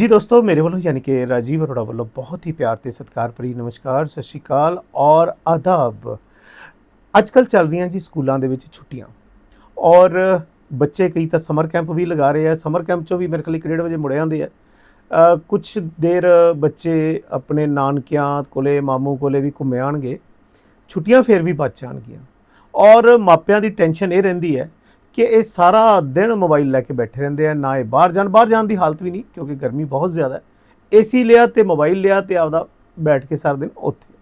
ਜੀ ਦੋਸਤੋ, ਮੇਰੇ ਵੱਲੋਂ ਯਾਨੀ ਕਿ ਰਾਜੀਵ ਅਰੋੜਾ ਵੱਲੋਂ ਬਹੁਤ ਹੀ ਪਿਆਰ ਤੇ ਸਤਿਕਾਰ ਭਰੀ ਨਮਸਕਾਰ, ਸਤਿ ਸ਼੍ਰੀ ਅਕਾਲ ਔਰ ਆਦਾਬ। ਅੱਜ ਕੱਲ ਚੱਲ ਰਹੀਆਂ ਜੀ ਸਕੂਲਾਂ ਦੇ ਵਿੱਚ ਛੁੱਟੀਆਂ ਔਰ ਬੱਚੇ ਕਈ ਤਾਂ ਸਮਰ ਕੈਂਪ ਵੀ ਲਗਾ ਰਹੇ ਆ, ਸਮਰ ਕੈਂਪ ਚੋਂ ਵੀ ਮੇਰੇ ਖਿਆਲ ਇੱਕ ਡੇਢ ਵਜੇ ਮੁੜ ਆਉਂਦੇ ਆ। ਕੁਝ ਦੇਰ ਬੱਚੇ ਆਪਣੇ ਨਾਨਕਿਆਂ ਕੋਲੇ, ਮਾਮੂ ਕੋਲੇ ਵੀ ਘੁੰਮ ਆਣਗੇ ਛੁੱਟੀਆਂ ਫੇਰ ਵੀ ਬਚ ਜਾਣਗੀਆਂ ਔਰ ਮਾਪਿਆਂ ਦੀ ਟੈਨਸ਼ਨ ਇਹ ਰਹਿੰਦੀ ਹੈ ਕਿ ਇਹ ਸਾਰਾ ਦਿਨ ਮੋਬਾਈਲ ਲੈ ਕੇ ਬੈਠੇ ਰਹਿੰਦੇ ਆ, ਨਾ ਇਹ ਬਾਹਰ ਜਾਣ ਬਾਹਰ ਜਾਣ ਦੀ ਹਾਲਤ ਵੀ ਨਹੀਂ, ਕਿਉਂਕਿ ਗਰਮੀ ਬਹੁਤ ਜ਼ਿਆਦਾ ਹੈ। ਏਸੀ ਲਿਆ ਤੇ ਮੋਬਾਈਲ ਲਿਆ ਤੇ ਆਪਦਾ ਬੈਠ ਕੇ ਸਾਰਾ ਦਿਨ ਉੱਥੇ।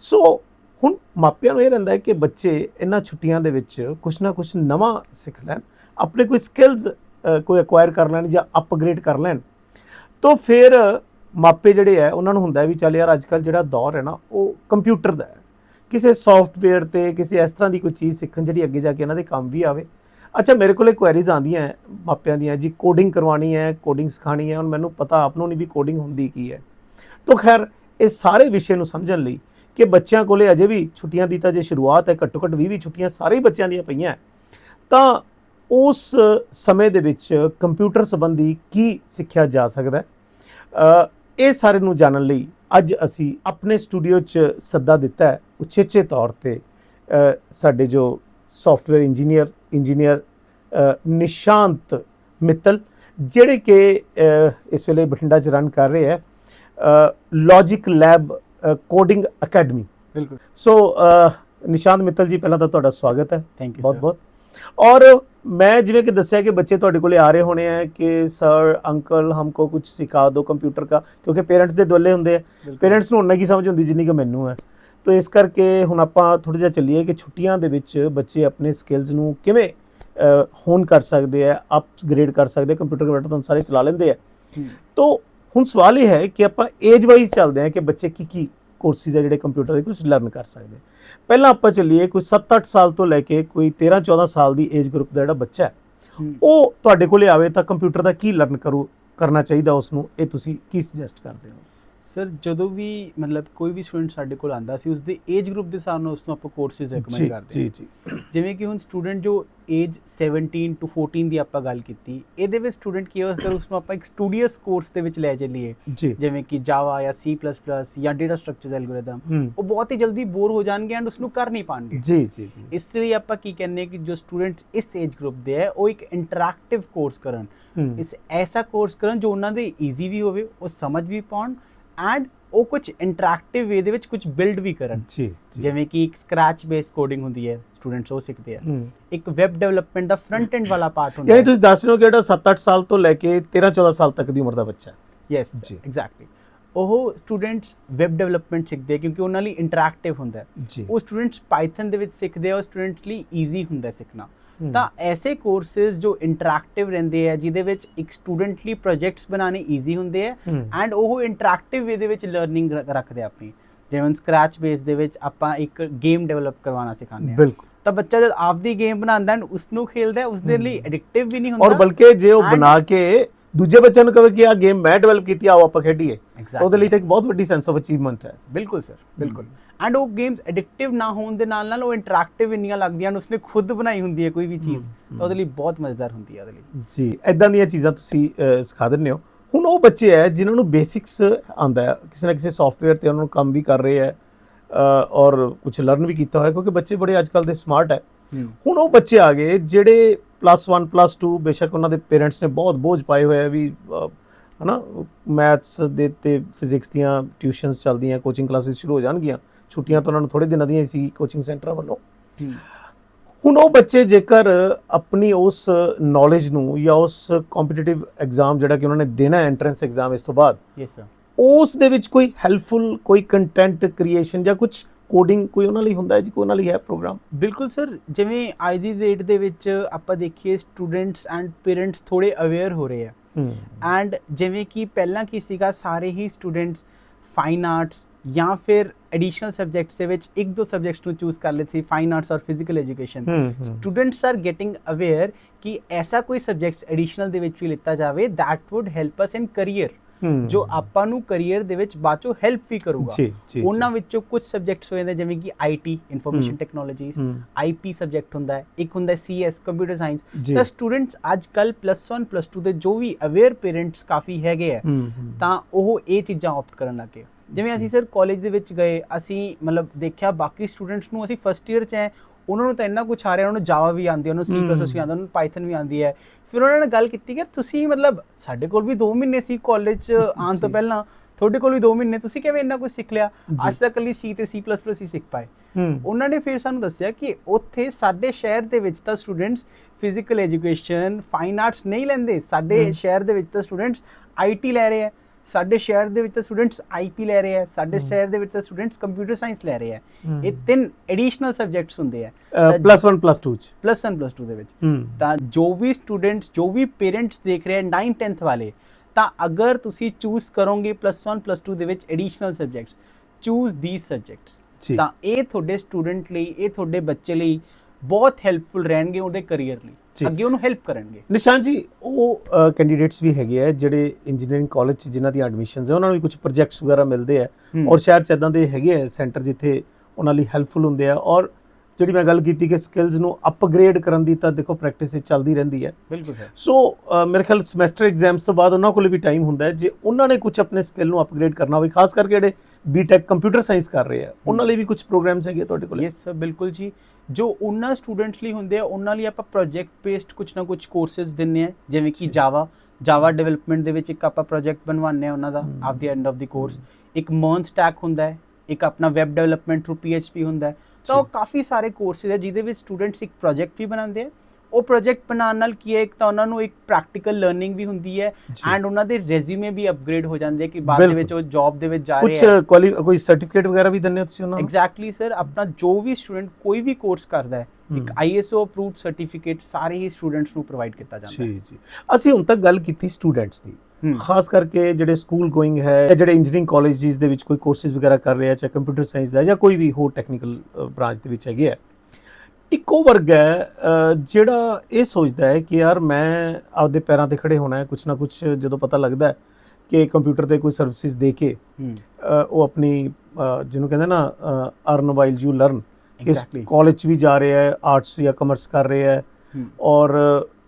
ਸੋ ਹੁਣ ਮਾਪਿਆਂ ਨੂੰ ਇਹ ਰਹਿੰਦਾ ਹੈ ਕਿ ਬੱਚੇ ਇਹਨਾਂ ਛੁੱਟੀਆਂ ਦੇ ਵਿੱਚ ਕੁਛ ਨਾ ਕੁਛ ਨਵਾਂ ਸਿੱਖ ਲੈਣ, ਆਪਣੇ ਕੋਈ ਸਕਿੱਲਸ ਕੋਈ ਐਕਵਾਇਰ ਕਰ ਲੈਣ ਜਾਂ ਅਪਗ੍ਰੇਡ ਕਰ ਲੈਣ। ਤੋਂ ਫਿਰ ਮਾਪੇ ਜਿਹੜੇ ਆ ਉਹਨਾਂ ਨੂੰ ਹੁੰਦਾ ਵੀ ਚੱਲ ਯਾਰ ਅੱਜ ਕੱਲ ਜਿਹੜਾ ਦੌਰ ਹੈ ਨਾ, ਉਹ ਕੰਪਿਊਟਰ ਦਾ ਹੈ। ਕਿਸੇ ਸੌਫਟਵੇਅਰ ਤੇ, ਕਿਸੇ ਇਸ ਤਰ੍ਹਾਂ ਦੀ ਕੋਈ ਚੀਜ਼ ਸਿੱਖਣ ਜਿਹੜੀ ਅੱਗੇ ਜਾ ਕੇ ਇਹਨਾਂ ਦੇ ਕੰਮ ਵੀ ਆਵੇ। ਅੱਛਾ, ਮੇਰੇ ਕੋਲੇ ਕੁਐਰੀਜ਼ ਆਉਂਦੀਆਂ ਮਾਪਿਆਂ ਦੀਆਂ ਜੀ ਕੋਡਿੰਗ ਕਰਵਾਉਣੀ ਹੈ ਕੋਡਿੰਗ ਸਿਖਾਣੀ ਹੈ, ਹੁਣ ਮੈਨੂੰ ਪਤਾ ਆਪ ਨੂੰ ਨਹੀਂ ਵੀ ਕੋਡਿੰਗ ਹੁੰਦੀ ਕੀ ਹੈ। ਤੋਂ ਖੈਰ, ਇਹ ਸਾਰੇ ਵਿਸ਼ੇ ਨੂੰ ਸਮਝਣ ਲਈ ਕਿ ਬੱਚਿਆਂ ਕੋਲੇ ਅਜੇ ਵੀ ਛੁੱਟੀਆਂ ਦੀ ਤਾਂ ਜੇ ਸ਼ੁਰੂਆਤ ਹੈ, ਘੱਟੋ ਘੱਟ 20 20 ਛੁੱਟੀਆਂ ਸਾਰੇ ਹੀ ਬੱਚਿਆਂ ਦੀਆਂ ਪਈਆਂ ਤਾਂ ਉਸ ਸਮੇਂ ਦੇ ਵਿੱਚ ਕੰਪਿਊਟਰ ਸੰਬੰਧੀ ਕੀ ਸਿੱਖਿਆ ਜਾ ਸਕਦਾ ਹੈ? ਇਹ ਸਾਰੇ ਨੂੰ ਜਾਣਨ ਲਈ ਅੱਜ ਅਸੀਂ ਆਪਣੇ ਸਟੂਡੀਓ 'ਚ ਸੱਦਾ ਦਿੱਤਾ ਹੈ, ਉਚੇਚੇ ਤੌਰ ਤੇ ਸਾਡੇ ਜੋ software engineer engineer Nishant Mittal ਜਿਹੜੇ ਕਿ ਅ, ਇਸ ਵੇਲੇ ਬਠਿੰਡਾ 'ਚ ਰਨ ਕਰ ਰਹੇ ਹੈ ਲੌਜਿਕ ਲੈਬ ਕੋਡਿੰਗ ਅਕੈਡਮੀ ਬਿਲਕੁਲ। ਸੋ ਨਿਸ਼ਾਂਤ ਮਿੱਤਲ ਜੀ ਪਹਿਲਾਂ ਤਾਂ ਤੁਹਾਡਾ ਸਵਾਗਤ ਹੈ। ਥੈਂਕ ਯੂ ਬਹੁਤ ਬਹੁਤ। ਔਰ ਮੈਂ ਜਿਵੇਂ ਕਿ ਦੱਸਿਆ ਕਿ ਬੱਚੇ ਤੁਹਾਡੇ ਕੋਲੇ ਆ ਰਹੇ ਹੋਣੇ ਆ ਕਿ ਸਰ ਅੰਕਲ ਹਮਕੋ ਕੁਝ ਸਿਖਾ ਦਿਓ ਕੰਪਿਊਟਰ ਦਾ ਕਿਉਂਕਿ ਪੇਰੈਂਟਸ ਦੇ ਦੁਆਲੇ ਹੁੰਦੇ ਆ ਪੇਰੈਂਟਸ ਨੂੰ ਉਹਨਾਂ ਕੀ ਸਮਝ ਹੁੰਦੀ ਜਿੰਨੀ ਕਿ ਮੈਨੂੰ ਹੈ। ਤੋ ਇਸ ਕਰਕੇ ਹੁਣ ਆਪਾਂ ਥੋੜਾ ਜਿਹਾ ਚੱਲੀਏ ਕਿ ਛੁੱਟੀਆਂ ਦੇ ਵਿੱਚ ਬੱਚੇ ਆਪਣੇ ਸਕਿੱਲਸ ਨੂੰ ਕਿਵੇਂ ਹੋਨ ਕਰ ਸਕਦੇ ਆ ਅਪਗ੍ਰੇਡ ਕਰ ਸਕਦੇ ਆ ਕੰਪਿਊਟਰ ਕੰਪਿਊਟਰ ਤਾਂ ਸਾਰੇ ਚਲਾ ਲੈਂਦੇ ਆ। ਤੋ ਹੁਣ ਸਵਾਲ ਇਹ ਹੈ ਕਿ ਆਪਾਂ ਏਜ ਵਾਈਜ਼ ਚੱਲਦੇ ਆ ਕਿ ਬੱਚੇ ਕੀ ਕੀ ਕੋਰਸਿਸ ਆ ਜਿਹੜੇ ਕੰਪਿਊਟਰ ਦੇ ਕੁਝ ਲਰਨ ਕਰ ਸਕਦੇ। ਪਹਿਲਾਂ ਆਪਾਂ ਚੱਲੀਏ ਕੋਈ 7-8 ਸਾਲ ਤੋਂ ਲੈ ਕੇ ਕੋਈ 13-14 ਸਾਲ ਦੀ ਏਜ ਗਰੁੱਪ ਦਾ ਜਿਹੜਾ ਬੱਚਾ ਹੈ ਉਹ ਤੁਹਾਡੇ ਕੋਲੇ ਆਵੇ ਤਾਂ ਕੰਪਿਊਟਰ ਦਾ ਕੀ ਲਰਨ ਕਰੂ ਕਰਨਾ ਚਾਹੀਦਾ ਉਸ ਨੂੰ ਇਹ ਤੁਸੀਂ ਕੀ ਸੁਜੈਸਟ ਕਰਦੇ ਹੋ? ਸਰ ਜਦੋਂ ਵੀ ਮਤਲਬ ਕੋਈ ਵੀ ਸਟੂਡੈਂਟ ਸਾਡੇ ਕੋਲ ਆਂਦਾ ਸੀ ਉਸ ਦੇ ਏਜ ਗਰੁੱਪ ਦੇ ਹਿਸਾਬ ਨਾਲ ਉਸ ਨੂੰ ਆਪਾਂ ਕੋਰਸਿਸ ਰეკਮੈਂਡ ਕਰਦੇ ਹਾਂ। ਜੀ ਜੀ। ਜਿਵੇਂ ਕਿ ਹੁਣ ਸਟੂਡੈਂਟ ਜੋ ਏਜ 17 ਟੂ 14 ਦੀ ਆਪਾਂ ਗੱਲ ਕੀਤੀ ਇਹਦੇ ਵਿੱਚ ਸਟੂਡੈਂਟ ਕੀ ਹੋ ਅਗਰ ਉਸ ਨੂੰ ਆਪਾਂ ਇੱਕ ਸਟੂਡੀਅਸ ਕੋਰਸ ਦੇ ਵਿੱਚ ਲੈ ਚੱਲੀਏ। ਜਿਵੇਂ ਕਿ ਜਾਵਾ ਜਾਂ C++ ਜਾਂ ਡਾਟਾ ਸਟਰਕਚਰਸ ਐਲਗੋਰਿਦਮ ਉਹ ਬਹੁਤ ਹੀ ਜਲਦੀ ਬੋਰ ਹੋ ਜਾਣਗੇ ਐਂਡ ਉਸ ਨੂੰ ਕਰ ਨਹੀਂ ਪਾਣਗੇ। ਜੀ ਜੀ ਜੀ। ਇਸ ਲਈ ਆਪਾਂ ਕੀ ਕਹਿੰਨੇ ਕਿ ਜੋ ਸਟੂਡੈਂਟਸ ਇਸ ਏਜ ਗਰੁੱਪ ਦੇ ਹੈ ਉਹ ਇੱਕ ਇੰਟਰੈਕਟਿਵ ਕੋਰਸ ਕਰਨ। ਇਸ ਐਸਾ ਕੋਰਸ ਕਰਨ ਜੋ ਉਹਨਾਂ ਦੇ ਈਜ਼ੀ ਵੀ ਹੋਵੇ ਉਹ ਸਮਝ ਵੀ ਪਾਉਣ ਐਂਡ ਉਹ ਕੁਝ ਇੰਟਰੈਕਟਿਵ ਵੇ ਦੇ ਵਿੱਚ ਕੁਝ ਬਿਲਡ ਵੀ ਕਰਨ। ਜੀ ਜਿਵੇਂ ਕਿ ਇੱਕ ਸਕ੍ਰੈਚ ਬੇਸ ਕੋਡਿੰਗ ਹੁੰਦੀ ਹੈ ਸਟੂਡੈਂਟਸ ਉਹ ਸਿੱਖਦੇ ਆ। ਇੱਕ ਵੈਬ ਡਿਵੈਲਪਮੈਂਟ ਦਾ ਫਰੰਟ ਐਂਡ ਵਾਲਾ ਪਾਰਟ ਹੁੰਦਾ ਯਾਨੀ ਹੈ। ਤੁਸੀਂ ਦੱਸ ਰਹੇ ਹੋ ਕਿ ਜਿਹੜਾ 7-8 ਸਾਲ ਤੋਂ ਲੈ ਕੇ 13-14 ਸਾਲ ਤੱਕ ਦੀ ਉਮਰ ਦਾ ਬੱਚਾ ਯੈਸ ਜੀ। ਐਗਜ਼ੈਕਟਲੀ ਉਹ ਸਟੂਡੈਂਟਸ ਵੈਬ ਡਿਵੈਲਪਮੈਂਟ ਸਿੱਖਦੇ ਆ ਕਿਉਂਕਿ ਉਹਨਾਂ ਲਈ ਇੰਟਰੈਕਟਿਵ ਹੁੰਦਾ ਹੈ। ਉਹ ਸਟੂਡੈਂਟਸ ਪਾਈਥਨ ਦੇ ਵਿੱਚ ਸਿੱਖਦੇ ਆ ਉਹ ਸਟੂਡੈਂਟਸ ਲਈ ਈਜ਼ੀ ਹੁੰਦਾ ਸਿੱਖਣਾ। ਤਾਂ ਐਸੇ ਕੋਰਸਿਸ ਜੋ ਇੰਟਰੈਕਟਿਵ ਰਹਿੰਦੇ ਆ ਜਿਹਦੇ ਵਿੱਚ ਇੱਕ ਸਟੂਡੈਂਟ ਲਈ ਪ੍ਰੋਜੈਕਟਸ ਬਣਾਉਣੇ ਈਜ਼ੀ ਹੁੰਦੇ ਆ ਐਂਡ ਉਹ ਇੰਟਰੈਕਟਿਵ ਵੇ ਦੇ ਵਿੱਚ ਲਰਨਿੰਗ ਰੱਖਦੇ ਆ ਆਪਣੀ। ਜਿਵੇਂ ਸਕ੍ਰੈਚ ਬੇਸ ਦੇ ਵਿੱਚ ਆਪਾਂ ਇੱਕ ਗੇਮ ਡਿਵੈਲਪ ਕਰਵਾਉਣਾ ਸਿਖਾਉਂਦੇ ਆ। ਬਿਲਕੁਲ। ਤਾਂ ਬੱਚਾ ਜਦ ਆਪਦੀ ਗੇਮ ਬਣਾਉਂਦਾ ਹੈ ਉਸ ਨੂੰ ਖੇਲਦਾ ਹੈ। ਉਸ ਦੇ ਲਈ। ਐਡਿਕਟਿਵ ਵੀ ਨਹੀਂ ਹੁੰਦਾ ਔਰ ਬਲਕਿ ਜੇ ਉਹ ਬਣਾ ਕੇ ਦੂਜੇ ਬੱਚਿਆਂ ਨੂੰ ਕਹੇ ਕਿ ਆ ਗੇਮ ਮੈਂ ਡਿਵੈਲਪ ਕੀਤੀ ਆਓ ਆਪਾਂ ਖੇਡੀਏ. ਉਹਦੇ ਲਈ ਤਾਂ ਇੱਕ ਬਹੁਤ ਵੱਡੀ ਸੈਂਸ ਆਫ ਅਚੀਵਮੈਂਟ ਹੈ। ਬਿਲਕੁਲ ਸਰ ਬਿਲਕੁਲ। ਐਂਡ ਉਹ ਗੇਮਸ ਐਡਿਕਟਿਵ ਨਾ ਹੋਣ ਦੇ ਨਾਲ ਨਾਲ ਉਹ ਇੰਟਰੈਕਟਿਵ ਇੰਨੀਆਂ ਲੱਗਦੀਆਂ ਨੇ ਉਸਨੇ ਖੁਦ ਬਣਾਈ ਹੁੰਦੀ ਹੈ ਕੋਈ ਵੀ ਚੀਜ਼। ਤਾਂ ਉਹਦੇ ਲਈ ਬਹੁਤ ਮਜ਼ੇਦਾਰ ਹੁੰਦੀ ਹੈ ਉਹਦੇ ਲਈ। ਜੀ ਐਦਾਂ ਦੀਆਂ ਚੀਜ਼ਾਂ ਤੁਸੀਂ ਸਿਖਾ ਦਿੰਦੇ ਹੋ। ਹੁਣ ਉਹ ਬੱਚੇ ਹੈ ਜਿਨ੍ਹਾਂ ਨੂੰ ਬੇਸਿਕਸ ਆਂਦਾ ਹੈ ਕਿਸੇ ਨਾ ਕਿਸੇ ਸੌਫਟਵੇਅਰ ਤੇ ਉਹਨਾਂ ਨੂੰ ਕੰਮ ਵੀ ਕਰ ਰਹੇ ਅਹ, ਔਰ ਕੁਝ ਲਰਨ ਵੀ ਕੀਤਾ ਹੋਇਆ ਕਿਉਂਕਿ ਬੱਚੇ ਬੜੇ ਅੱਜਕੱਲ ਦੇ ਸਮਾਰਟ ਹੈ। ਹੁਣ ਉਹ ਬੱਚੇ ਆ ਗਏ ਜਿਹੜੇ ਪਲੱਸ 1 ਪਲੱਸ 2 ਬੇਸ਼ੱਕ ਉਹਨਾਂ ਦੇ ਪੇਰੈਂਟਸ ਨੇ ਬਹੁਤ ਬੋਝ ਪਾਏ ਹੋਏ ਆ ਵੀ ਹਨਾ ਮੈਥਸ ਦੇ ਤੇ ਫਿਜ਼ਿਕਸ ਦੀਆਂ ਟਿਊਸ਼ਨਸ ਚੱਲਦੀਆਂ ਕੋਚਿੰਗ ਕਲਾਸਿਸ ਸ਼ੁਰੂ ਹੋ ਜਾਣਗੀਆਂ। ਛੁੱਟੀਆਂ ਤਾਂ ਉਹਨਾਂ ਨੂੰ ਥੋੜੇ ਦਿਨਾਂ ਦੀਆਂ ਸੀ ਕੋਚਿੰਗ ਸੈਂਟਰਾਂ ਵੱਲੋਂ। ਹੁਣ ਉਹ ਬੱਚੇ ਜੇਕਰ ਆਪਣੀ ਉਸ ਨੌਲੇਜ ਨੂੰ ਜਾਂ ਉਸ ਕੰਪੀਟੀਟਿਵ ਐਗਜ਼ਾਮ ਜਿਹੜਾ ਕਿ ਉਹਨਾਂ ਨੇ ਦੇਣਾ ਐਂਟਰੈਂਸ ਐਗਜ਼ਾਮ ਇਸ ਤੋਂ ਬਾਅਦ ਯੈਸ ਸਰ ਉਸ ਦੇ ਵਿੱਚ ਕੋਈ ਹੈਲਪਫੁਲ ਕੋਈ ਕੰਟੈਂਟ ਕ੍ਰੀਏਸ਼ਨ ਜਾਂ ਕੁਝ ਕੋਡਿੰਗ ਕੋਈ ਉਹਨਾਂ ਲਈ ਹੁੰਦਾ ਹੈ ਜੀ ਕੋਈ ਉਹਨਾਂ ਲਈ ਹੈ ਪ੍ਰੋਗਰਾਮ ਬਿਲਕੁਲ ਸਰ ਜਿਵੇਂ ਅੱਜ ਦੀ ਡੇਟ ਦੇ ਵਿੱਚ ਆਪਾਂ ਦੇਖੀਏ ਸਟੂਡੈਂਟਸ ਐਂਡ ਪੇਰੈਂਟਸ ਥੋੜੇ ਅਵੇਅਰ ਹੋ ਰਹੇ ਆ। ਐਂਡ ਜਿਵੇਂ ਕਿ ਪਹਿਲਾਂ ਕੀ ਸੀਗਾ ਸਾਰੇ ਹੀ ਸਟੂਡੈਂਟਸ ਫਾਈਨ ਆਰਟਸ ਜਾਂ ਫਿਰ ਐਡੀਸ਼ਨਲ ਸਬਜੈਕਟਸ ਦੇ ਵਿੱਚ ਇੱਕ ਦੋ ਸਬਜੈਕਟਸ ਨੂੰ ਚੂਜ਼ ਕਰ ਲੈਂਦੇ ਸੀ ਫਾਈਨ ਆਰਟਸ ਔਰ physical education students are getting aware ਕਿ ਐਸਾ ਕੋਈ ਸਬਜੈਕਟਸ ਐਡੀਸ਼ਨਲ ਦੇ ਵਿੱਚ ਵੀ ਲਿੱਤਾ ਜਾਵੇ that would help us in career ਹੂੰ ਜੋ ਆਪਾਂ ਨੂੰ ਕੈਰੀਅਰ ਦੇ ਵਿੱਚ ਬਾਅਦ ਹੈਲਪ ਵੀ ਕਰੂਗਾ। ਉਹਨਾਂ ਵਿੱਚੋਂ ਕੁਝ ਸਬਜੈਕਟਸ ਹੋ ਜਾਂਦੇ ਜਿਵੇਂ ਕਿ IT information. Technologies IP subject ਹੁੰਦਾ ਹੈ ਇੱਕ ਹੁੰਦਾ ਸੀਐਸ ਕੰਪਿਊਟਰ ਸਾਇੰਸ ਤਾਂ ਸਟੂਡੈਂਟਸ ਅੱਜ ਕੱਲ ਪਲੱਸ 1 ਪਲੱਸ 2 ਦੇ ਜੋ ਵੀ ਅਵੇਅਰ ਪੇਰੈਂਟਸ ਕਾਫੀ ਹੈਗੇ ਆ। ਤਾਂ ਉਹ ਇਹ ਚੀਜ਼ਾਂ ਆਪਟ ਕਰਨ ਲੱਗੇ ਜਿਵੇਂ। ਅਸੀਂ ਸਰ ਕਾਲਜ ਦੇ ਵਿੱਚ ਗਏ ਅਸੀਂ ਮਤਲਬ ਦੇਖਿਆ ਬਾਕੀ ਸਟੂਡੈਂਟਸ ਨੂੰ ਅਸੀਂ ਫਸਟ ਇਅਰ ਚ ਹੈ ਉਹਨਾਂ ਨੂੰ ਤਾਂ ਇੰਨਾ ਕੁਝ ਆ ਰਿਹਾ ਉਹਨਾਂ ਨੂੰ ਜਾਵਾ ਵੀ ਆਉਂਦੀ ਹੈ ਉਹਨਾਂ ਨੂੰ। C++ ਵੀ ਆਉਂਦਾ ਉਹਨਾਂ ਨੂੰ ਪਾਈਥਨ ਵੀ ਆਉਂਦੀ ਹੈ ਫਿਰ ਉਹਨਾਂ ਨੇ ਗੱਲ ਕੀਤੀ ਕਿ ਤੁਸੀਂ ਮਤਲਬ ਸਾਡੇ ਕੋਲ ਵੀ 2 ਮਹੀਨੇ ਸੀ ਕਾਲਜ ਆਉਣ ਤੋਂ। ਪਹਿਲਾਂ ਤੁਹਾਡੇ ਕੋਲ ਵੀ 2 ਮਹੀਨੇ ਤੁਸੀਂ ਕਿਵੇਂ ਇੰਨਾ ਕੁਝ ਸਿੱਖ ਲਿਆ। ਅੱਜ ਤੱਕ ਕੱਲੀ C ਤੇ C++ ਹੀ ਸਿੱਖ ਪਾਏ ਉਹਨਾਂ ਨੇ ਫਿਰ ਸਾਨੂੰ ਦੱਸਿਆ ਕਿ ਉੱਥੇ ਸਾਡੇ ਸ਼ਹਿਰ ਦੇ ਵਿੱਚ ਤਾਂ students physical education fine arts ਨਹੀਂ ਲੈਂਦੇ ਸਾਡੇ। ਸ਼ਹਿਰ ਦੇ ਵਿੱਚ ਤਾਂ ਸਟੂਡੈਂਟਸ ਆਈਟੀ ਲੈ ਰਹੇ ਆ ਸਾਡੇ ਸ਼ਹਿਰ ਦੇ ਵਿੱਚ ਤਾਂ ਸਟੂਡੈਂਟਸ ਆਈਪੀ ਲੈ ਰਹੇ ਆ ਸਾਡੇ। ਸ਼ਹਿਰ ਦੇ ਵਿੱਚ ਤਾਂ ਸਟੂਡੈਂਟਸ ਕੰਪਿਊਟਰ ਸਾਇੰਸ ਲੈ ਰਹੇ ਆ। ਇਹ ਤਿੰਨ ਐਡੀਸ਼ਨਲ ਸਬਜੈਕਟਸ ਹੁੰਦੇ ਆ। ਪਲੱਸ 1 ਪਲੱਸ 2 ਚ। ਪਲੱਸ 1 ਪਲੱਸ 2 ਦੇ ਵਿੱਚ। ਤਾਂ ਜੋ ਵੀ ਸਟੂਡੈਂਟਸ ਜੋ ਵੀ ਪੇਰੈਂਟਸ ਦੇਖ ਰਹੇ ਆ 9 10th ਵਾਲੇ ਤਾਂ ਅਗਰ ਤੁਸੀਂ ਚੂਜ਼ ਕਰੋਗੇ ਪਲੱਸ 1 ਪਲੱਸ 2 ਦੇ ਵਿੱਚ additional subjects choose these subjects ਤਾਂ ਇਹ ਤੁਹਾਡੇ ਸਟੂਡੈਂਟ ਲਈ ਇਹ ਤੁਹਾਡੇ ਬੱਚੇ ਲਈ ਬਹੁਤ ਹੈਲਪਫੁਲ ਰਹਿਣਗੇ ਉਹਦੇ ਕੈਰੀਅਰ। ਲਈ। ਅੱਗੇ ਉਹਨੂੰ ਹੈਲਪ ਕਰਨਗੇ। ਨਿਸ਼ਾਨ ਜੀ ਉਹ ਕੈਂਡੀਡੇਟਸ ਵੀ ਹੈਗੇ ਆ ਜਿਹੜੇ ਇੰਜੀਨੀਅਰਿੰਗ ਕਾਲਜ ਚ ਜਿਨ੍ਹਾਂ ਦੀਆਂ ਐਡਮਿਸ਼ਨਸ ਹੈ ਉਹਨਾਂ ਨੂੰ ਵੀ ਕੁਝ ਪ੍ਰੋਜੈਕਟਸ ਵਗੈਰਾ ਮਿਲਦੇ ਆ। ਔਰ ਸ਼ਹਿਰ ਚ ਇਦਾਂ ਦੇ ਹੈਗੇ ਆ ਸੈਂਟਰ ਜਿੱਥੇ ਉਹਨਾਂ ਲਈ ਹੈਲਪਫੁਲ ਹੁੰਦੇ ਆ। ਔਰ ਜਿਹੜੀ ਮੈਂ ਗੱਲ ਕੀਤੀ ਕਿ ਸਕਿੱਲਸ ਨੂੰ ਅਪਗ੍ਰੇਡ ਕਰਨ ਦੀ ਤਾਂ ਦੇਖੋ ਪ੍ਰੈਕਟਿਸ ਚੱਲਦੀ ਰਹਿੰਦੀ ਹੈ। ਬਿਲਕੁਲ ਸੋ ਮੇਰੇ ਖਿਆਲ ਸਮੈਸਟਰ ਐਗਜ਼ਾਮਸ ਤੋਂ ਬਾਅਦ ਉਹਨਾਂ ਕੋਲ ਵੀ ਟਾਈਮ ਹੁੰਦਾ ਹੈ। ਜੇ ਉਹਨਾਂ ਨੇ ਕੁਝ ਆਪਣੇ ਸਕਿੱਲ ਨੂੰ ਅਪਗ੍ਰੇਡ ਕਰਨਾ ਹੋਵੇ ਖਾਸ ਕਰਕੇ ਜਿਹੜੇ ਬੀਟੈਕ ਕੰਪਿਊਟਰ ਸਾਇੰਸ ਕਰ ਰਹੇ ਆ ਉਹਨਾਂ ਲਈ ਵੀ ਕੁਝ ਪ੍ਰੋਗਰਾਮਸ ਹੈਗੇ ਤੁਹਾਡੇ ਕੋਲ? ਯੈਸ ਸਰ ਬਿਲਕੁਲ ਜੀ। ਜੋ ਉਹਨਾਂ ਸਟੂਡੈਂਟਸ ਲਈ ਹੁੰਦੇ ਆ ਉਹਨਾਂ ਲਈ ਆਪਾਂ ਪ੍ਰੋਜੈਕਟ ਬੇਸਡ ਕੁਝ ਨਾ ਕੁਝ ਕੋਰਸਸ ਦਿੰਨੇ ਆ ਜਿਵੇਂ ਕਿ। ਜਾਵਾ ਜਾਵਾ ਡਿਵੈਲਪਮੈਂਟ ਦੇ ਵਿੱਚ ਇੱਕ ਆਪਾਂ ਪ੍ਰੋਜੈਕਟ ਬਣਵਾਉਂਦੇ ਆ ਉਹਨਾਂ ਦਾ। Of the end of the course ਇੱਕ ਮਰਨ ਸਟੈਕ ਹੁੰਦਾ ਹੈ ਇੱਕ ਆਪਣਾ ਵੈਬ ਡਿਵੈਲਪਮੈਂਟ ਥਰੂ PHP ਹੁੰਦਾ ਹੈ ਤਾਂ ਉਹ ਜੀ। ਕਾਫੀ ਸਾਰੇ ਕੋਰਸਿਸ ਹੈ ਜਿਹਦੇ ਵਿੱਚ ਸਟੂਡੈਂਟਸ ਇੱਕ ਪ੍ਰੋਜੈਕਟ ਵੀ ਬਣਾਉਂਦੇ ਆ ਉਹ ਪ੍ਰੋਜੈਕਟ ਬਣਾਉਣ ਨਾਲ ਕੀ ਹੈ ਇੱਕ ਤਾਂ ਉਹਨਾਂ ਨੂੰ ਇੱਕ ਪ੍ਰੈਕਟੀਕਲ ਲਰਨਿੰਗ ਵੀ ਹੁੰਦੀ ਹੈ। ਐਂਡ ਉਹਨਾਂ ਦੇ ਰੈਜ਼ਿਊਮੇ ਵੀ ਅਪਗ੍ਰੇਡ ਹੋ ਜਾਂਦੇ ਆ ਕਿ ਬਾਅਦ ਦੇ। ਵਿੱਚ ਉਹ ਜੌਬ ਦੇ ਵਿੱਚ ਜਾ ਕੁਝ ਰਹੇ ਆ। ਕੁਆਲੀ ਕੋਈ ਸਰਟੀਫਿਕੇਟ ਵਗੈਰਾ ਵੀ ਦਿੰਦੇ ਹੋ ਤੁਸੀਂ ਉਹਨਾਂ ਨੂੰ? ਐਗਜ਼ੈਕਟਲੀ ਸਰ ਆਪਣਾ ਜੋ ਵੀ ਸਟੂਡੈਂਟ ਕੋਈ ਵੀ ਕੋਰਸ ਕਰਦਾ ਹੈ ਇੱਕ। ISO ਅਪਰੂਵਡ ਸਰਟੀਫਿਕੇਟ ਸਾਰੇ ਹੀ ਸਟੂਡੈਂਟਸ ਨੂੰ ਪ੍ਰੋਵਾਈਡ ਕੀਤਾ ਜਾਂਦਾ ਹੈ। ਜੀ ਜੀ। ਅਸੀਂ ਹੁਣ ਤੱਕ ਗੱਲ ਕੀਤੀ ਸਟੂਡੈਂਟਸ ਦੀ। ਖਾਸ ਕਰਕੇ ਜਿਹੜੇ ਸਕੂਲ ਗੋਇੰਗ ਹੈ ਜਾਂ ਜਿਹੜੇ ਇੰਜੀਨੀਅਰਿੰਗ ਕਾਲਜਸ ਦੇ ਵਿੱਚ ਕੋਈ ਕੋਰਸਿਸ ਵਗੈਰਾ ਕਰ ਰਹੇ ਆ ਚਾਹੇ ਕੰਪਿਊਟਰ ਸਾਇੰਸ ਦਾ ਜਾਂ ਕੋਈ ਵੀ ਹੋਰ ਟੈਕਨੀਕਲ ਬ੍ਰਾਂਚ ਦੇ ਵਿੱਚ ਹੈਗੇ ਆ। ਇੱਕੋ ਵਰਗ ਹੈ ਜਿਹੜਾ ਇਹ ਸੋਚਦਾ ਹੈ ਕਿ ਯਾਰ ਮੈਂ ਆਪਦੇ ਪੈਰਾਂ ਤੇ ਖੜੇ ਹੋਣਾ ਹੈ ਕੁਛ ਨਾ ਕੁਛ ਜਦੋਂ ਪਤਾ ਲੱਗਦਾ ਹੈ ਕਿ ਕੰਪਿਊਟਰ ਤੇ ਕੋਈ ਸਰਵਿਸਿਜ਼ ਦੇ ਕੇ ਉਹ ਆਪਣੀ ਜਿਹਨੂੰ ਕਹਿੰਦੇ ਨਾ ਅਰਨ ਵਾਈਲ ਯੂ ਲਰਨ ਕਿ exactly, ਕਾਲਜ ਵੀ ਜਾ ਰਿਹਾ ਹੈ ਆਰਟਸ ਜਾਂ ਕਮਰਸ ਕਰ ਰਿਹਾ ਹੈ ਔਰ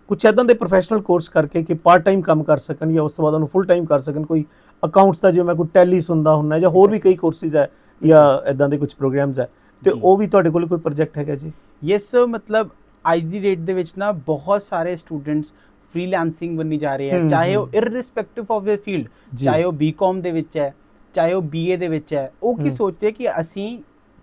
ਕੁਝ ਐਦਾਂ ਦੇ ਪ੍ਰੋਫੈਸ਼ਨਲ ਕੋਰਸ ਕਰਕੇ ਕਿ ਪਾਰਟ ਟਾਈਮ ਕੰਮ ਕਰ ਸਕਣ ਜਾਂ ਉਸ ਤੋਂ ਬਾਅਦ ਉਹਨੂੰ ਫੁੱਲ ਟਾਈਮ ਕਰ ਸਕਣ ਕੋਈ ਅਕਾਊਂਟਸ ਦਾ ਜਿਵੇਂ ਕੋਈ ਟੈਲੀ ਸੁਣਦਾ ਹੁੰਦਾ ਜਾਂ ਹੋਰ ਵੀ ਕਈ ਕੋਰਸਿਸ ਹੈ ਜਾਂ ਐਦਾਂ ਦੇ ਕੁਝ ਪ੍ਰੋਗਰਾਮਸ ਹੈ ਤੇ। ਉਹ ਵੀ ਤੁਹਾਡੇ ਕੋਲ ਕੋਈ ਪ੍ਰੋਜੈਕਟ ਹੈਗਾ ਜੀ sir ਮਤਲਬ ਅੱਜ ਦੀ ਡੇਟ ਦੇ ਵਿੱਚ ਨਾ ਬਹੁਤ ਸਾਰੇ ਸਟੂਡੈਂਟਸ ਫ੍ਰੀਲਾਂਸਿੰਗ ਬੰਨੀ ਜਾ ਰਹੇ ਹੈ ਚਾਹੇ ਉਹ। ਇਰਰਿਸਪੈਕਟਿਵ ਆਫ ਦ ਫੀਲਡ ਚਾਹੇ ਉਹ ਬੀਕਾਮ ਦੇ ਵਿੱਚ ਹੈ ਚਾਹੇ ਉਹ ਬੀਏ ਦੇ ਵਿੱਚ ਹੈ ਉਹ ਕੀ। ਸੋਚਦੇ ਕਿ ਅਸੀਂ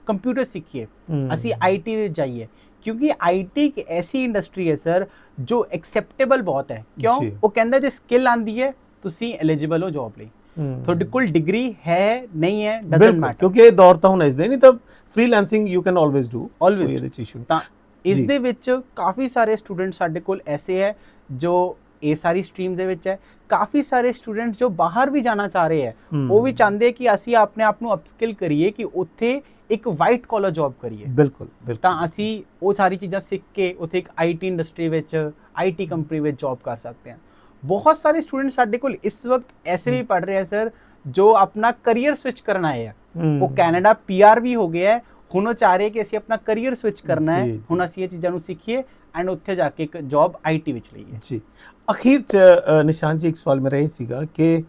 ਕੰਪਿਊਟਰ ਸਿੱਖੀਏ ਅਸੀਂ ਆਈਟੀ ਦੇ ਜਾਈਏ ਕਿਉਂਕਿ ਆਈਟੀ ਇੱਕ ਐਸੀ ਇੰਡਸਟਰੀ ਹੈ ਸਰ ਜੋ ਐਕਸੈਪਟੇਬਲ ਬਹੁਤ ਹੈ ਕਿਉਂ। ਉਹ ਕਹਿੰਦਾ ਜੇ ਸਕਿੱਲ ਆਂਦੀ ਹੈ ਤੁਸੀਂ ਐਲੀਜੀਬਲ ਹੋ ਜੌਬ ਲਈ। ਤੁਹਾਡੇ ਕੋਲ ਡਿਗਰੀ ਹੈ ਨਹੀਂ ਹੈ ਡਸਨਟ ਬਿਲਕੁਲ ਮੈਟਰ ਕਿਉਂਕਿ ਇਹ ਦੌਰ ਤਾਂ ਹੁਣ ਇਸ ਦੇ ਨਹੀਂ ਤਾਂ freelancing you can always do always ਇਹਦੇ ਚ ਇਸ਼ੂ ਤਾਂ ਇਸ। ਦੇ ਵਿੱਚ ਕਾਫੀ ਸਾਰੇ ਸਟੂਡੈਂਟ ਸਾਡੇ ਕੋਲ ਐਸੇ ਹੈ ਜੋ ਇਹ ਸਾਰੀ ਸਟਰੀਮਸ ਦੇ ਵਿੱਚ ਹੈ। ਕਾਫੀ ਸਾਰੇ ਸਟੂਡੈਂਟ ਜੋ ਬਾਹਰ ਵੀ ਜਾਣਾ ਚਾਹ ਰਹੇ ਹੈ ਉਹ ਵੀ ਚਾਹੁੰਦੇ ਕਿ ਅਸੀਂ ਆਪਣੇ ਆਪ ਨੂੰ ਅਪਸਕਿਲ ਕਰੀਏ ਕਿ ਉੱਥੇ ਇੱਕ ਵਾਈਟ ਕਾਲਰ ਜੌਬ ਕਰੀਏ। ਬਿਲਕੁਲ ਤਾਂ ਅਸੀਂ ਉਹ ਸਾਰੀ ਚੀਜ਼ਾਂ ਸਿੱਖ ਕੇ ਉੱਥੇ ਇੱਕ ਆਈਟੀ ਇੰਡਸਟਰੀ ਵਿੱਚ ਆਈਟੀ ਕੰਪਨੀ ਵਿੱਚ ਜੌਬ ਕਰ ਸਕਦੇ ਹਾਂ। ਬਹੁਤ ਸਾਰੇ ਸਟੂਡੈਂਟ ਸਾਡੇ ਕੋਲ ਇਸ ਵਕਤ ਐਸੇ ਵੀ ਪੜ ਰਹੇ ਹੈ ਸਰ ਜੋ ਆਪਣਾ ਕੈਰੀਅਰ ਸਵਿਚ ਕਰਨ ਆਏ ਆ। ਹਮ, ਉਹ ਕੈਨੇਡਾ ਪੀਆਰ ਵੀ ਹੋ ਗਿਆ ਹੈ। ਹੁਣ ਉਹ ਚਾਹ ਰਹੇ ਕਿ ਅਸੀਂ ਆਪਣਾ ਕੈਰੀਅਰ ਸਵਿਚ ਕਰਨਾ ਹੈ। ਹੁਣ ਅਸੀਂ ਇਹ ਚੀਜ਼ਾਂ ਨੂੰ ਸਿੱਖੀਏ ਐਂਡ ਉੱਥੇ ਜਾ ਕੇ ਇੱਕ ਜੌਬ ਆਈਟੀ ਵਿੱਚ ਲਈਏ। ਜੀ। ਅਖੀਰ ਚ ਨਿਸ਼ਾਨ ਜੀ ਇੱਕ ਸਵਾਲ ਮੇਰਾ ਇਹ ਸੀਗਾ ਕਿ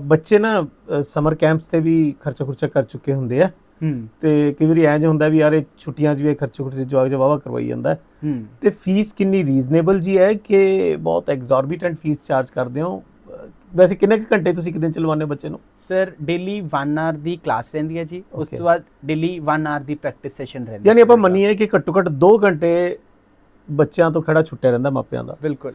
ਬੱਚੇ ਨਾ ਸਮਰ ਕੈਂਪਸ ਤੇ ਵੀ ਖਰਚਾ ਖੁਰਚਾ ਕਰ ਚੁੱਕੇ ਹੁੰਦੇ ਆ। ਹੂੰ। ਤੇ ਕਈ ਵਾਰੀ ਐਂ ਹੁੰਦਾ ਵੀ ਯਾਰ ਇਹ ਛੁੱਟੀਆਂ 'ਚ ਵੀ ਖਰਚੇ ਖੁਰਚੇ ਜਵਾਕ ਜਵਾਵਾ ਕਰਵਾਈ ਜਾਂਦਾ। ਹੈ। ਹੂੰ ਤੇ ਫੀਸ ਕਿੰਨੀ ਰੀਜ਼ਨੇਬਲ ਜੀ ਹੈ ਕਿ ਬਹੁਤ ਐਗਜ਼ੌਰਬਿਟੈਂਟ ਫੀਸ ਚਾਰਜ ਕਰਦੇ ਹੋ? ਵੈਸੇ ਕਿੰਨੇ ਕੁ ਘੰਟੇ ਤੁਸੀਂ ਇੱਕ ਦਿਨ ਚ ਲਵਾਉਂਦੇ ਹੋ ਬੱਚੇ ਨੂੰ? ਸਰ ਡੇਲੀ 1 ਆਰ ਦੀ ਕਲਾਸ ਰਹਿੰਦੀ ਹੈ ਜੀ। ਉਸ. ਤੋਂ ਬਾਅਦ ਡੇਲੀ 1 ਆਰ ਦੀ ਪ੍ਰੈਕਟਿਸ ਸੈਸ਼ਨ ਰਹਿੰਦੀ ਯਾਨੀ ਆਪਾਂ। ਮੰਨੀਏ ਕਿ ਘੱਟੋ ਘੱਟ 2 ਘੰਟੇ ਬੱਚਿਆਂ ਤੋਂ ਖੜਾ ਛੁੱਟਿਆ ਰਹਿੰਦਾ ਮਾਪਿਆਂ ਦਾ। ਬਿਲਕੁਲ।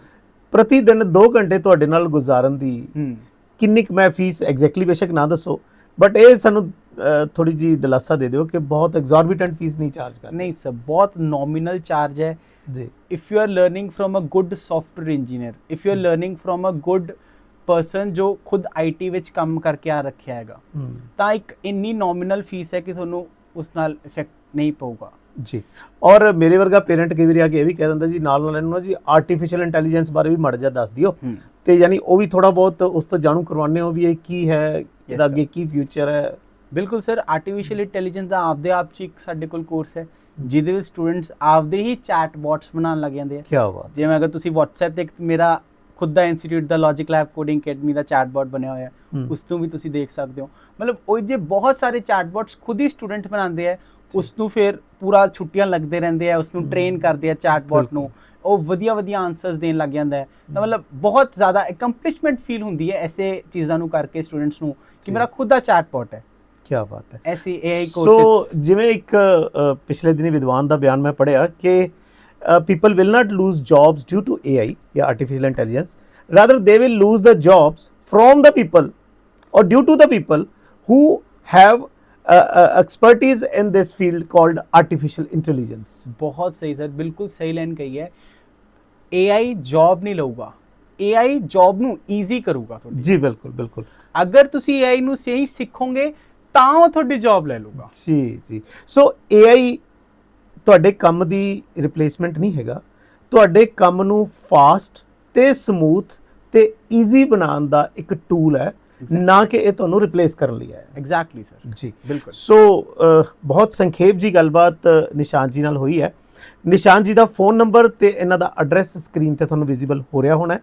ਪ੍ਰਤੀ ਦਿਨ 2 ਘੰਟੇ ਤੁਹਾਡੇ ਨਾਲ ਗੁਜ਼ਾਰਨ ਦੀ ਹੂੰ। ਕਿੰਨੀ ਕੁ ਮੈਂ ਫੀਸ ਐਗਜ਼ੈਕਟਲੀ ਬੇਸ਼ੱਕ ਨਾ ਦੱਸੋ ਬਟ ਇਹ ਸਾਨੂੰ ਥੋੜੀ ਜੀ ਦਿਲਾਸਾ ਦੇ ਦਿਓ ਕਿ ਬਹੁਤ ਐਗਜ਼ੌਰਬਿਟੈਂਟ ਫੀਸ ਨਹੀਂ ਚਾਰਜ ਕਰਦੇ। ਨਹੀਂ ਸਰ ਬਹੁਤ ਨੋਮੀਨਲ ਚਾਰਜ ਹੈ। ਜੀ। If you are learning from a good software engineer if you are learning from a good person ਜੋ ਖੁਦ ਆਈਟੀ ਵਿੱਚ ਕੰਮ ਕਰਕੇ ਆ ਰੱਖਿਆ ਹੈਗਾ ਤਾਂ ਇੱਕ ਇੰਨੀ ਨੋਮੀਨਲ ਫੀਸ ਹੈ ਕਿ ਤੁਹਾਨੂੰ ਉਸ ਨਾਲ ਇਫੈਕਟ ਨਹੀਂ ਪਊਗਾ। ਜੀ। ਔਰ ਮੇਰੇ ਵਰਗਾ ਪੇਰੈਂਟ ਕਈ ਵਾਰੀ ਆ ਕੇ ਇਹ ਵੀ ਕਹਿ ਦਿੰਦਾ ਜੀ ਨਾਲ ਨਾਲ ਇਹਨੂੰ ਜੀ ਆਰਟੀਫੀਸ਼ੀਅਲ ਇੰਟੈਲੀਜੈਂਸ ਬਾਰੇ ਵੀ ਮੜ ਜਾ ਦੱਸ ਦਿਓ। ਤੇ ਯਾਨੀ ਉਹ ਵੀ ਥੋੜਾ ਬਹੁਤ ਉਸ ਤੋਂ ਜਾਣੂ ਕਰਵਾਉਂਦੇ ਹੋ ਵੀ ਇਹ ਕੀ ਹੈ ਇਹਦਾ. ਅੱਗੇ ਕੀ ਫਿਊਚਰ ਹੈ। ਬਿਲਕੁਲ ਸਰ ਆਰਟੀਫੀਸ਼ੀਅਲ ਇੰਟੈਲੀਜੈਂਸ ਦਾ ਆਪਦੇ ਆਪ ਚ ਇੱਕ ਸਾਡੇ ਕੋਲ ਕੋਰਸ ਹੈ ਜਿਹਦੇ ਵਿੱਚ ਸਟੂਡੈਂਟਸ ਆਪਦੇ ਹੀ ਚੈਟ ਬੋਟਸ ਬਣਾਉਣ ਲੱਗ ਜਾਂਦੇ ਆ। ਕੀ ਬਾਤ ਜਿਵੇਂ ਅਗਰ ਤੁਸੀਂ WhatsApp ਤੇ ਇੱਕ ਮੇਰਾ ਖੁਦ ਦਾ ਇੰਸਟੀਚਿਊਟ ਦਾ ਲੌਜਿਕ ਲੈਬ ਕੋਡਿੰਗ ਅਕੈਡਮੀ ਦਾ ਚੈਟਬੋਟ ਬਣਿਆ ਹੋਇਆ ਹੈ ਉਸ ਤੋਂ ਵੀ ਤੁਸੀਂ ਦੇਖ ਸਕਦੇ ਹੋ। ਮਤਲਬ ਉਹ ਜੇ ਬਹੁਤ ਸਾਰੇ ਚੈਟਬੋਟਸ ਖੁਦ ਹੀ ਸਟੂਡੈਂਟ ਬਣਾਉਂਦੇ ਆ ਉਸ ਨੂੰ ਫਿਰ ਪੂਰਾ ਛੁੱਟੀਆਂ ਲੱਗਦੇ ਰਹਿੰਦੇ ਆ ਉਸ ਨੂੰ। ਟ੍ਰੇਨ ਕਰਦੇ ਆ ਚੈਟਬੋਟ ਨੂੰ। ਉਹ ਵਧੀਆ ਵਧੀਆ ਆਨਸਰਸ ਦੇਣ ਲੱਗ ਜਾਂਦਾ ਹੈ। ਤਾਂ ਮਤਲਬ ਬਹੁਤ ਜ਼ਿਆਦਾ ਅਕੰਪਲਿਸ਼ਮੈਂਟ ਫੀਲ ਹੁੰਦੀ ਹੈ ਐਸੇ ਚੀਜ਼ਾਂ ਨੂੰ ਕਰਕੇ ਸਟੂਡੈਂਟਸ ਨੂੰ ਕਿ। ਮੇਰਾ ਖੁਦ ਦਾ ਚੈਟਬੋਟ ਹੈ। ਕੀ ਬਾਤ ਹੈ। ਐਸੀ ਸੋ ਕੋਰਸਸ ਜਿਵੇਂ ਇੱਕ ਅ, ਪਿਛਲੇ ਦਿਨੀ ਵਿਦਵਾਨ ਦਾ ਬਿਆਨ ਮੈਂ ਪੜਿਆ ਕਿ people will not lose jobs due to AI ਜਾਂ artificial intelligence rather they will lose the jobs from the people to the people who have uh, uh, expertise in this field called artificial intelligence. ਬਹੁਤ ਸਹੀ sir ਬਿਲਕੁਲ ਸਹੀ line ਕਹੀ ਹੈ AI job ਨਹੀਂ ਲਊਗਾ AI job ਨੂੰ easy ਕਰੂਗਾ ਤੁਹਾਡੀ ਜੀ ਬਿਲਕੁਲ ਬਿਲਕੁਲ ਅਗਰ ਤੁਸੀਂ AI ਨੂੰ ਸਹੀ ਸਿੱਖੋਗੇ ਤਾਂ ਉਹ ਤੁਹਾਡੀ ਜੌਬ ਲੈ ਲੂਗਾ ਜੀ ਜੀ। ਸੋ AI ਤੁਹਾਡੇ ਕੰਮ ਦੀ ਰਿਪਲੇਸਮੈਂਟ ਨਹੀਂ ਹੈਗਾ। ਤੁਹਾਡੇ ਕੰਮ ਨੂੰ ਫਾਸਟ ਤੇ ਸਮੂਥ ਤੇ ਈਜ਼ੀ ਬਣਾਉਣ ਦਾ ਇੱਕ ਟੂਲ ਹੈ। ਨਾ ਕਿ ਇਹ ਤੁਹਾਨੂੰ ਰਿਪਲੇਸ ਕਰਨ ਲਈ ਹੈ। ਐਗਜ਼ੈਕਟਲੀ ਸਰ ਜੀ। ਬਿਲਕੁਲ। ਸੋ ਬਹੁਤ ਸੰਖੇਪ ਜੀ ਗੱਲਬਾਤ ਨਿਸ਼ਾਨ ਜੀ ਨਾਲ ਹੋਈ ਹੈ। ਨਿਸ਼ਾਨ ਜੀ ਦਾ ਫੋਨ ਨੰਬਰ ਤੇ ਇਹਨਾਂ ਦਾ ਐਡਰੈਸ ਸਕਰੀਨ ਤੇ ਤੁਹਾਨੂੰ ਵਿਜ਼ੀਬਲ ਹੋ ਰਿਹਾ ਹੋਣਾ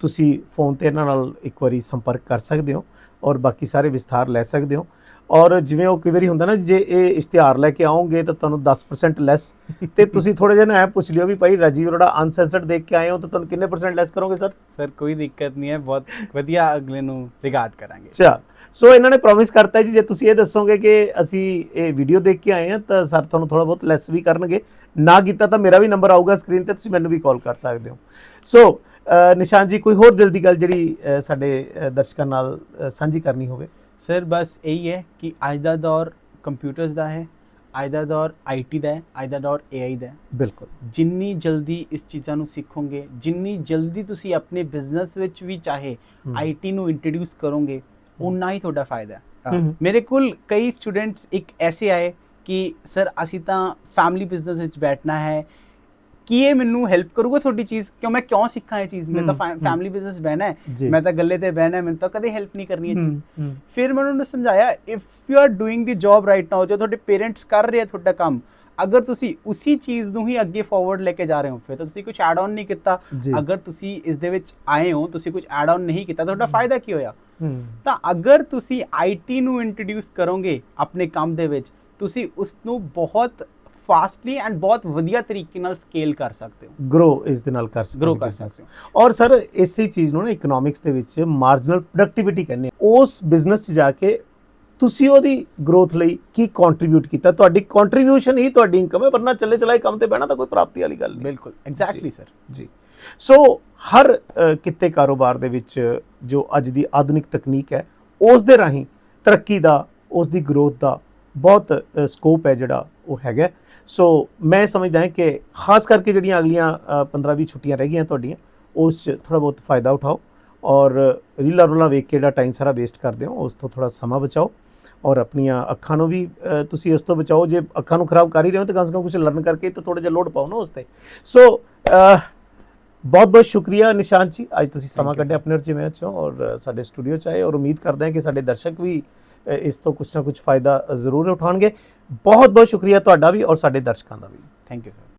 ਤੁਸੀਂ ਫੋਨ ਤੇ ਇਹਨਾਂ ਨਾਲ ਇੱਕ ਵਾਰੀ ਸੰਪਰਕ ਕਰ ਸਕਦੇ ਹੋ ਔਰ ਬਾਕੀ ਸਾਰੇ ਵਿਸਥਾਰ ਲੈ ਸਕਦੇ ਹੋ। ਔਰ ਜਿਵੇਂ ਉਹ ਕਈ ਵਾਰੀ ਹੁੰਦਾ ਨਾ ਜੇ ਇਹ ਇਸ਼ਤਿਹਾਰ ਲੈ ਕੇ ਆਓਗੇ ਤਾਂ ਤੁਹਾਨੂੰ 10% ਲੈਸ ਤੇ ਤੁਸੀਂ ਥੋੜੇ ਜਿਹਾ ਨਾ ਪੁੱਛ ਲਿਓ ਵੀ ਭਾਈ ਰਾਜੀਵ ਅਰੋੜਾ ਅਨਸੈਂਸਰਡ ਦੇਖ ਕੇ ਆਏ ਹੋ ਤਾਂ ਤੁਹਾਨੂੰ ਕਿੰਨੇ ਪਰਸੈਂਟ ਲੈਸ ਕਰੋਗੇ ਸਰ ਸਰ ਕੋਈ ਦਿੱਕਤ ਨਹੀਂ ਹੈ ਬਹੁਤ ਵਧੀਆ ਅਗਲੇ ਨੂੰ ਰਿਗਾਰਡ ਕਰਾਂਗੇ। ਚਲ ਸੋ ਇਹਨਾਂ ਨੇ ਪ੍ਰੋਮਿਸ ਕਰਤਾ ਜੀ ਜੇ ਤੁਸੀਂ ਇਹ ਦੱਸੋਗੇ ਕਿ ਅਸੀਂ ਇਹ ਵੀਡੀਓ ਦੇਖ ਕੇ ਆਏ ਹਾਂ ਤਾਂ ਸਰ ਤੁਹਾਨੂੰ ਥੋੜਾ ਬਹੁਤ ਲੈਸ ਵੀ ਕਰਨਗੇ। ਨਾ ਕੀਤਾ ਤਾਂ ਮੇਰਾ ਵੀ ਨੰਬਰ ਆਊਗਾ ਸਕਰੀਨ ਤੇ ਤੁਸੀਂ ਮੈਨੂੰ ਵੀ ਕਾਲ ਕਰ ਸਕਦੇ ਹੋ। ਸੋ ਨਿਸ਼ਾਨ ਜੀ ਕੋਈ ਹੋਰ ਦਿਲ ਦੀ ਗੱਲ ਜਿਹੜੀ ਸਾਡੇ ਦਰਸ਼ਕਾਂ ਨਾਲ ਸਾਂਝੀ ਕਰਨੀ ਹੋਵੇ? ਸਰ ਬਸ ਇਹੀ ਹੈ ਕਿ ਅੱਜ ਦਾ ਦੌਰ ਕੰਪਿਊਟਰਸ ਦਾ ਹੈ ਅੱਜ ਦਾ ਦੌਰ ਆਈਟੀ ਦਾ ਹੈ ਅੱਜ ਦਾ ਦੌਰ AI ਦਾ ਹੈ। ਬਿਲਕੁਲ। ਜਿੰਨੀ ਜਲਦੀ ਇਸ ਚੀਜ਼ਾਂ ਨੂੰ ਸਿੱਖੋਗੇ ਜਿੰਨੀ ਜਲਦੀ ਤੁਸੀਂ ਆਪਣੇ ਬਿਜ਼ਨਸ ਵਿੱਚ ਵੀ ਚਾਹੇ। ਆਈਟੀ ਨੂੰ ਇੰਟਰੋਡਿਊਸ ਕਰੋਗੇ ਉਨਾ ਹੀ ਤੁਹਾਡਾ ਫਾਇਦਾ ਹੈ। ਮੇਰੇ ਕੋਲ ਕਈ ਸਟੂਡੈਂਟਸ ਇੱਕ ਐਸੇ ਆਏ ਕਿ ਸਰ ਅਸੀਂ ਤਾਂ ਫੈਮਿਲੀ ਬਿਜ਼ਨਸ ਵਿੱਚ ਬੈਠਣਾ ਹੈ ਕੀ ਇਹ ਮੈਨੂੰ ਹੈਲਪ ਕਰੂਗਾ ਤੁਹਾਡੀ ਚੀਜ਼? ਕਿਉਂ ਮੈਂ ਕਿਉਂ ਸਿੱਖਾਂ ਇਹ ਚੀਜ਼? ਮੈਂ ਤਾਂ। ਫੈਮਿਲੀ ਬਿਜ਼ਨਸ ਬਹਿਣਾ ਹੈ। ਮੈਂ ਤਾਂ ਗੱਲੇ ਤੇ ਬਹਿਣਾ ਹੈ ਮੈਨੂੰ ਤਾਂ ਕਦੇ ਹੈਲਪ ਨਹੀਂ ਕਰਨੀ ਇਹ ਚੀਜ਼। ਫਿਰ ਮੈਂ ਉਹਨਾਂ ਸਮਝਾਇਆ if you are doing the job right now ਜੋ ਤੁਹਾਡੇ ਪੇਰੈਂਟਸ ਕਰ ਰਹੇ ਆ ਤੁਹਾਡਾ ਕੰਮ ਅਗਰ ਤੁਸੀਂ ਉਸੇ ਚੀਜ਼ ਨੂੰ ਹੀ ਅੱਗੇ ਫਾਰਵਰਡ ਲੈ ਕੇ ਜਾ ਰਹੇ ਹੋ ਫਿਰ ਤੁਸੀਂ ਕੁਝ ਐਡ ਆਨ ਨਹੀਂ ਕੀਤਾ। ਅਗਰ ਤੁਸੀਂ ਇਸ ਦੇ ਵਿੱਚ ਆਏ ਹੋ ਤੁਸੀਂ ਕੁਝ ਐਡ ਆਨ ਨਹੀਂ ਕੀਤਾ ਤੁਹਾਡਾ ਫਾਇਦਾ ਕੀ ਹੋਇਆ? ਤਾਂ ਅਗਰ ਤੁਸੀਂ ਆਈਟੀ ਨੂੰ ਇੰਟਰੋਡਿਊਸ ਕਰੋਗੇ ਆਪਣੇ ਕੰਮ ਦੇ ਵਿੱਚ ਤੁਸੀਂ ਉਸ ਨੂੰ ਬਹੁਤ ਫਾਸਟਲੀ ਐਂਡ ਬਹੁਤ ਵਧੀਆ ਤਰੀਕੇ ਨਾਲ ਸਕੇਲ ਕਰ ਸਕਦੇ ਹੋ। ਗਰੋ ਇਸ ਦੇ ਨਾਲ ਕਰ ਸਕਦੇ ਗਰੋ ਕਰ। ਸਕਦੇ ਹੋ। ਔਰ ਸਰ ਇਸੇ ਚੀਜ਼ ਨੂੰ ਨਾ ਇਕਨੋਮਿਕਸ ਦੇ ਵਿੱਚ ਮਾਰਜਨਲ ਪ੍ਰੋਡਕਟਿਵਿਟੀ ਕਹਿੰਦੇ। ਉਸ ਬਿਜ਼ਨਸ 'ਚ ਜਾ ਕੇ ਤੁਸੀਂ ਉਹਦੀ ਗਰੋਥ ਲਈ ਕੀ ਕੰਟਰੀਬਿਊਟ ਕੀਤਾ? ਤੁਹਾਡੀ ਕੰਟਰੀਬਿਊਸ਼ਨ ਹੀ ਤੁਹਾਡੀ ਇਨਕਮ ਹੈ ਵਰਨਾ ਚੱਲੇ ਚਲਾਏ ਕੰਮ ਤੇ ਬਹਿਣਾ ਤਾਂ ਕੋਈ ਪ੍ਰਾਪਤੀ ਵਾਲੀ ਗੱਲ ਨਹੀਂ। ਬਿਲਕੁਲ ਐਗਜ਼ੈਕਟਲੀ ਸਰ ਜੀ। ਸੋ ਹਰ ਕਿੱਤੇ ਕਾਰੋਬਾਰ ਦੇ ਵਿੱਚ ਜੋ ਅੱਜ ਦੀ ਆਧੁਨਿਕ ਤਕਨੀਕ ਹੈ ਉਸ ਦੇ ਰਾਹੀਂ ਤਰੱਕੀ ਦਾ ਉਸ ਦੀ ਗਰੋਥ ਦਾ ਬਹੁਤ ਸਕੋਪ ਹੈ ਜਿਹੜਾ ਉਹ ਹੈਗਾ। ਸੋ ਮੈਂ ਸਮਝਦਾ ਹਾਂ ਕਿ ਖਾਸ ਕਰਕੇ ਜਿਹੜੀਆਂ ਅਗਲੀਆਂ 15-20 ਛੁੱਟੀਆਂ ਰਹਿ ਗਈਆਂ ਤੁਹਾਡੀਆਂ ਉਸ 'ਚ ਥੋੜਾ ਬਹੁਤ ਫਾਇਦਾ ਉਠਾਓ ਔਰ ਰੀਲਾ ਰੋਲਾ ਵੇਖ ਕੇ ਜਿਹੜਾ ਟਾਈਮ ਸਾਰਾ ਵੇਸਟ ਕਰਦੇ ਹੋ ਉਸ ਤੋਂ ਥੋੜਾ ਸਮਾਂ ਬਚਾਓ ਔਰ ਆਪਣੀਆਂ ਅੱਖਾਂ ਨੂੰ ਵੀ ਤੁਸੀਂ ਇਸ ਤੋਂ ਬਚਾਓ ਜੇ ਅੱਖਾਂ ਨੂੰ ਖਰਾਬ ਕਰ ਹੀ ਰਹੇ ਹੋ ਤਾਂ ਕਮ ਸੇ ਕਮ ਕੁਝ ਲਰਨ ਕਰਕੇ ਤਾਂ ਥੋੜਾ ਜਿਹਾ ਲੋਡ ਪਾਓ ਨਾ ਉਸ ਤੇ ਸੋ ਬਹੁਤ ਬਹੁਤ ਸ਼ੁਕਰੀਆ ਨਿਸ਼ਾਨ ਜੀ ਅੱਜ ਤੁਸੀਂ ਸਮਾਂ ਕੱਢਿਆ. ਆਪਣੇ ਜਿਵੇਂ ਚੋਂ ਔਰ ਸਾਡੇ ਸਟੂਡੀਓ ਚ ਆਏ ਔਰ ਉਮੀਦ ਕਰਦੇ ਹਾਂ ਕਿ ਸਾਡੇ ਦਰਸ਼ਕ ਵੀ ਇਸ ਤੋਂ ਕੁਝ ਨਾ ਕੁਝ ਫਾਇਦਾ ਜ਼ਰੂਰ ਉਠਾਉਣਗੇ। ਬਹੁਤ ਬਹੁਤ ਸ਼ੁਕਰੀਆ ਤੁਹਾਡਾ ਵੀ ਔਰ ਸਾਡੇ ਦਰਸ਼ਕਾਂ ਦਾ ਵੀ। Thank you sir